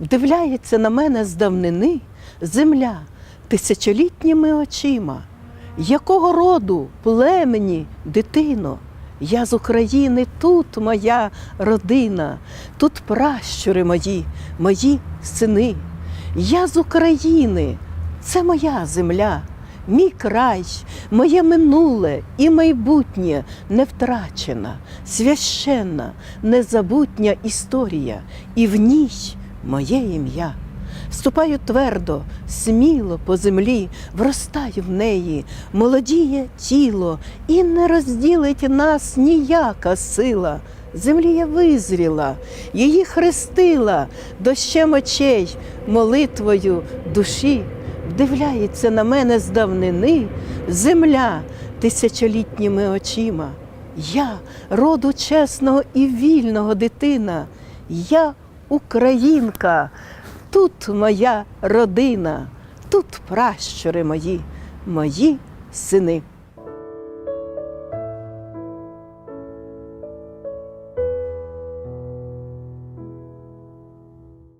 вдивляється на мене з давнини земля тисячолітніми очима. Якого роду племені, дитино? Я з України, тут моя родина, тут пращури мої, мої сини. Я з України, це моя земля, мій край, моє минуле і майбутнє не втрачена, священна, незабутня історія, і в ній моє ім'я. Ступаю твердо, сміло по землі, вростаю в неї, молодіє тіло, і не розділить нас ніяка сила. Землі я визріла, її хрестила, дощем очей, молитвою душі. Вдивляється на мене з давнини земля тисячолітніми очима. Я роду чесного і вільного дитина. Я українка. Тут моя родина, тут пращури мої, мої сини.